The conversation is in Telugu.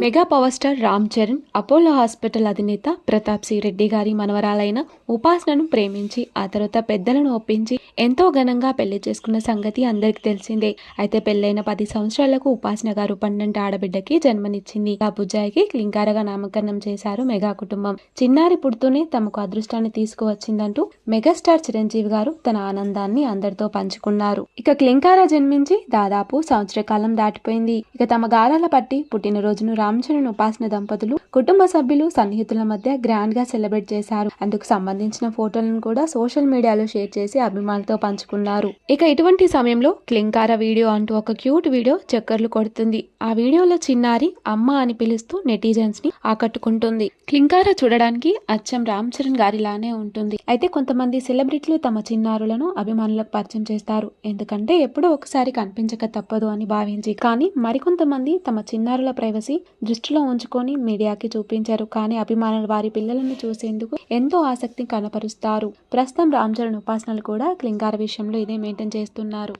Mega power star Ram Charan Apollo hospital అధినేత ప్రతాప్ సి రెడ్డి గారి మనవరాలైన ఉపాసనను ప్రేమించి ఆ తర్వాత పెద్దలను ఒప్పించి ఎంతో ఘనంగా పెళ్ళి చేసుకున్న సంగతి అందరికీ తెలిసిందే. అయితే పెళ్ళైన పది సంవత్సరాలకు ఉపాసన గారు పన్నెండు ఆడబిడ్డకి జన్మనిచ్చింది. ఆ బుజ్జాయికి క్లింకారగా నామకరణం చేశారు మెగా కుటుంబం. చిన్నారి పుడుతూనే తమకు అదృష్టాన్ని తీసుకువచ్చిందంటూ మెగాస్టార్ చిరంజీవి గారు తన ఆనందాన్ని అందరితో పంచుకున్నారు. ఇక క్లింకార జన్మించి దాదాపు సంవత్సర కాలం దాటిపోయింది. ఇక తమ గారాల పట్టి పుట్టినరోజును రామ్ చరణ్ ఉపాసన దంపతులు కుటుంబ సభ్యులు సన్నిహితుల మధ్య గ్రాండ్గా సెలబ్రేట్ చేశారు. అందుకు సంబంధించిన ఫోటోలను కూడా సోషల్ మీడియాలో షేర్ చేసి మనతో పంచుకున్నారు. ఇక ఇటువంటి సమయంలో క్లింకార వీడియో అంటూ ఒక క్యూట్ వీడియో చక్కర్లు కొడుతుంది. ఆ వీడియోలో చిన్నారి అమ్మ అని పిలుస్తూ నెటిజన్స్ని ఆకట్టుకుంటుంది. క్లింకార చూడడానికి అచ్చం రామ్ చరణ్ గారిలానే ఉంటుంది. అయితే కొంతమంది సెలబ్రిటీలు తమ చిన్నారులను అభిమానులకు పరిచయం చేస్తారు. ఎందుకంటే ఎప్పుడో ఒకసారి కనిపించక తప్పదు అని భావించి కానీ మరికొంతమంది తమ చిన్నారుల ప్రైవసీ దృష్టిలో ఉంచుకొని మీడియాకి చూపించారు. కానీ అభిమానులు వారి పిల్లలను చూసేందుకు ఎంతో ఆసక్తి కనపరుస్తారు. ప్రస్తుతం రామ్ చరణ్ ఉపాసనలు కూడా సింగార విషయంలో ఇదే మెయింటైన్ చేస్తున్నారు.